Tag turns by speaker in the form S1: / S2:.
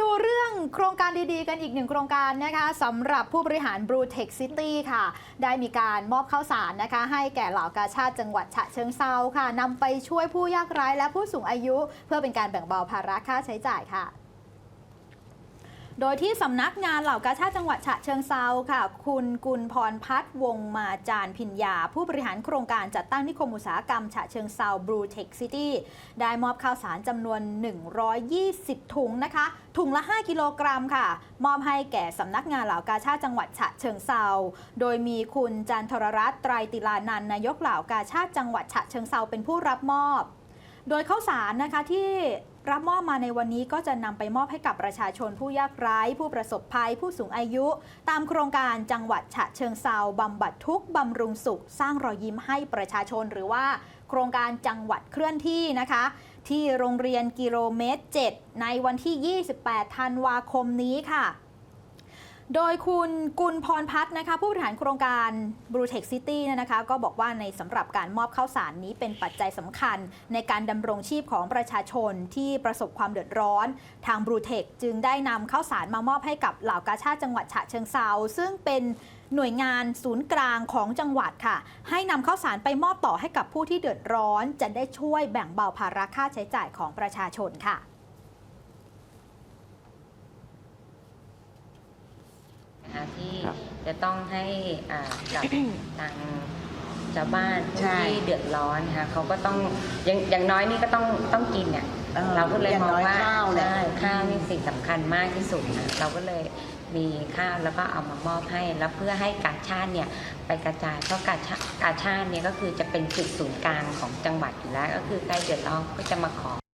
S1: ดูเรื่องโครงการดีๆ กันอีกหนึ่งโครงการนะคะสำหรับผู้บริหาร Blue Tech City ค่ะ ได้มีการมอบข้าวสารนะคะ ให้แก่เหล่ากาชาติจังหวัดฉะเชิงเซาค่ะนำไปช่วยผู้ยากไร้และผู้สูงอายุ เพื่อเป็นการแบ่งเบาภาระค่าใช้จ่ายค่ะ โดยที่สำนักงานเหล่ากาชาติจังหวัดฉะเชิงเซาค่ะ คุณกุลพรพัฒน์วงมาจารพิญญา ผู้บริหารโครงการจัดตั้งนิคมอุตสาหกรรมฉะเชิงเซา Blue Tech City ได้มอบข้าวสารจำนวน 120 ถุงนะคะ ถุงละ 5 กิโลกรัมค่ะ มอบให้แก่สำนักงานเหล่ากาชาติจังหวัดฉะเชิงเซาโดยมีคุณจันทรรัตน์ไตรติลานันนายกเหล่ากาชาติจังหวัดฉะเชิงเซาเป็นผู้รับมอบ โดยข้าวสารนะคะที่ รับมอบมาในวันนี้ก็จะนำไปมอบให้กับประชาชนผู้ยากไร้ ผู้ประสบภัย ผู้สูงอายุ ตามโครงการจังหวัดฉะเชิงเซาบำบัดทุกข์บำรุงสุข สร้างรอยยิ้มให้ประชาชนหรือว่าโครงการจังหวัดเคลื่อนที่นะคะ ที่โรงเรียนกิโลเมตร 7 ในวันที่ 28 ธันวาคมนี้ค่ะ โดยคุณกุลพรพัฒน์นะคะผู้บริหารโครงการ Blue Tech City นะคะก็บอกว่าในสำหรับการมอบข้าวสารนี้เป็นปัจจัยสำคัญ ในการดำรงชีพของประชาชนที่ประสบความเดือดร้อน ทาง Blue Tech จึงได้นำข้าวสารมามอบให้กับเหล่ากาชาติจังหวัดฉะเชิงเซาซึ่งเป็นหน่วยงานศูนย์กลางของจังหวัดค่ะ ให้นำข้าวสารไปมอบต่อให้กับผู้ที่เดือดร้อน จะได้ช่วยแบ่งเบาภาระค่าใช้จ่ายของประชาชน
S2: ค่ะที่
S3: ครับ
S2: จะต้องให้อ่ากับทางชาวบ้านผู้
S4: ใช่
S2: ที่เดือดร้อนนะคะเขาก็ต้องอย่างอย่างน้อยนี่ก็ต้องต้องกินเนี่ย
S4: ออ
S2: เราก็เลย
S4: อย่าง
S2: มอง
S4: น้อย
S2: ว่า
S4: ข้าวแหละ
S2: ใช่ข้าวนี่สิ่งสำคัญมากที่สุดนะเราก็เลยมีข้าวแล้วก็เอามามอบให้ แล้วเพื่อให้กาชาติเนี่ยไปกระจายเพราะกาชาติกาชาติเนี่ยก็คือจะเป็นจุดศูนย์กลางของจังหวัดอยู่แล้ว ก็คือใครเดือดร้อนก็จะมาขอ